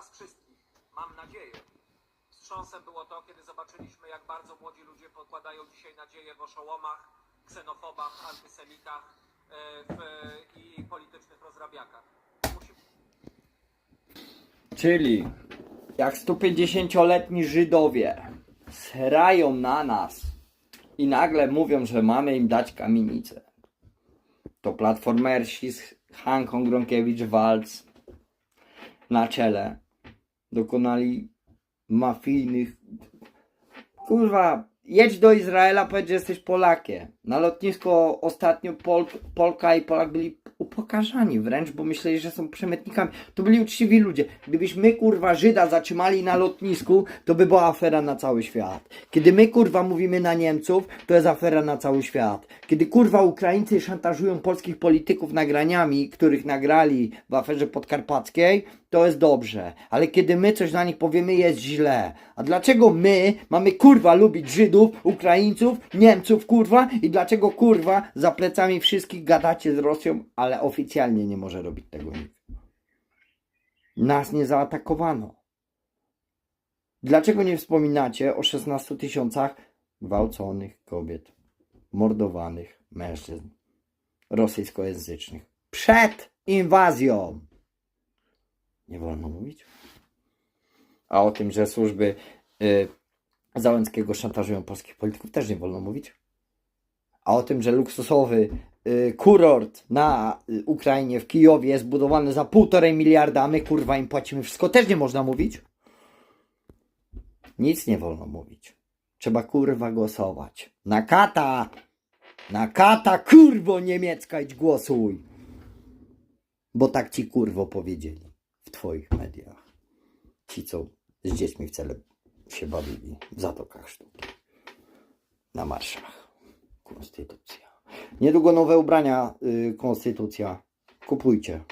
nas wszystkich, mam nadzieję. Wstrząsem było to, kiedy zobaczyliśmy, jak bardzo młodzi ludzie pokładają dzisiaj nadzieję w oszołomach, ksenofobach, antysemitach e, w, i politycznych rozrabiakach. Czyli jak 150-letni Żydowie srają na nas i nagle mówią, że mamy im dać kamienicę, to platformersi z Hanką Gronkiewicz-Walc na czele dokonali mafijnych... Kurwa, jedź do Izraela, powiedz, że jesteś Polakiem. Na lotnisko ostatnio Pol, Polka i Polak byli upokarzani wręcz, bo myśleli, że są przemytnikami. To byli uczciwi ludzie. Gdybyśmy, kurwa, Żyda zatrzymali na lotnisku, to by była afera na cały świat. Kiedy my, kurwa, mówimy na Niemców, to jest afera na cały świat. Kiedy, kurwa, Ukraińcy szantażują polskich polityków nagraniami, których nagrali w aferze podkarpackiej, to jest dobrze. Ale kiedy my coś na nich powiemy, jest źle. A dlaczego my mamy, kurwa, lubić Żydów, Ukraińców, Niemców, kurwa? I dlaczego, kurwa, za plecami wszystkich gadacie z Rosją, ale oficjalnie nie może robić tego nikt? Nas nie zaatakowano. Dlaczego nie wspominacie o 16 tysiącach gwałconych kobiet, mordowanych mężczyzn rosyjskojęzycznych przed inwazją? Nie wolno mówić. A o tym, że służby y, Załęckiego szantażują polskich polityków, też nie wolno mówić. A o tym, że luksusowy y, kurort na y, Ukrainie, w Kijowie jest budowany za półtorej miliarda, a my kurwa im płacimy wszystko, też nie można mówić. Nic nie wolno mówić. Trzeba kurwa głosować. Na kata! Na kata kurwo niemiecka idź głosuj! Bo tak ci kurwo powiedzieli w twoich mediach. Ci, co z dziećmi w cele się bawili w zatokach sztuki. Na marszach. Konstytucja. Niedługo nowe ubrania, y, konstytucja. Kupujcie.